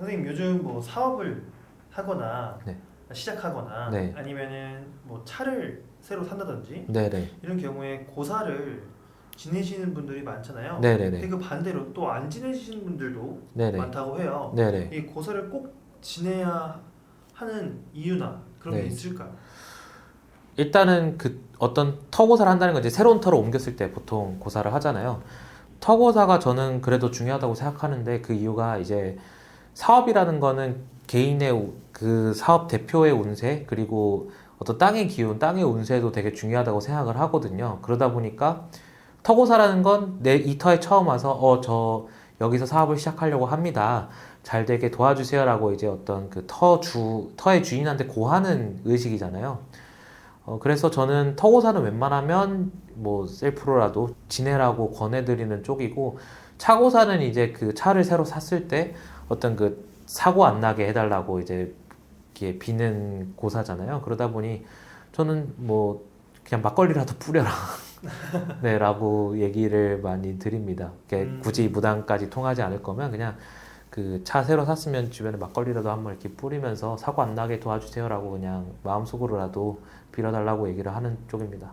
선생님 요즘 뭐 사업을 하거나 네. 시작하거나 네. 아니면은 뭐 차를 새로 산다든지 네네. 이런 경우에 고사를 지내시는 분들이 많잖아요. 네네네. 근데 그 반대로 또 안 지내시는 분들도 네네. 많다고 해요. 네네. 이 고사를 꼭 지내야 하는 이유나 그런 게 네. 있을까요? 일단은 그 어떤 터고사를 한다는 건 이제 새로운 터로 옮겼을 때 보통 고사를 하잖아요. 터고사가 저는 그래도 중요하다고 생각하는데 그 이유가 이제 사업이라는 거는 개인의 우- 그 사업 대표의 운세 그리고 어떤 땅의 기운, 땅의 운세도 되게 중요하다고 생각을 하거든요. 그러다 보니까 터고사라는 건 내 이 터에 처음 와서 어 저 여기서 사업을 시작하려고 합니다. 잘 되게 도와주세요라고 이제 어떤 그 터주 터의 주인한테 고하는 의식이잖아요. 어, 그래서 저는 터고사는 웬만하면 뭐 셀프로라도 지내라고 권해드리는 쪽이고 차고사는 이제 그 차를 새로 샀을 때 어떤 그 사고 안 나게 해달라고 이제 이렇게 비는 고사잖아요. 그러다 보니 저는 뭐 그냥 막걸리라도 뿌려라. 네, 라고 얘기를 많이 드립니다. 음. 굳이 무당까지 통하지 않을 거면 그냥 그 차 새로 샀으면 주변에 막걸리라도 한번 이렇게 뿌리면서 사고 안 나게 도와주세요라고 그냥 마음속으로라도 빌어달라고 얘기를 하는 쪽입니다.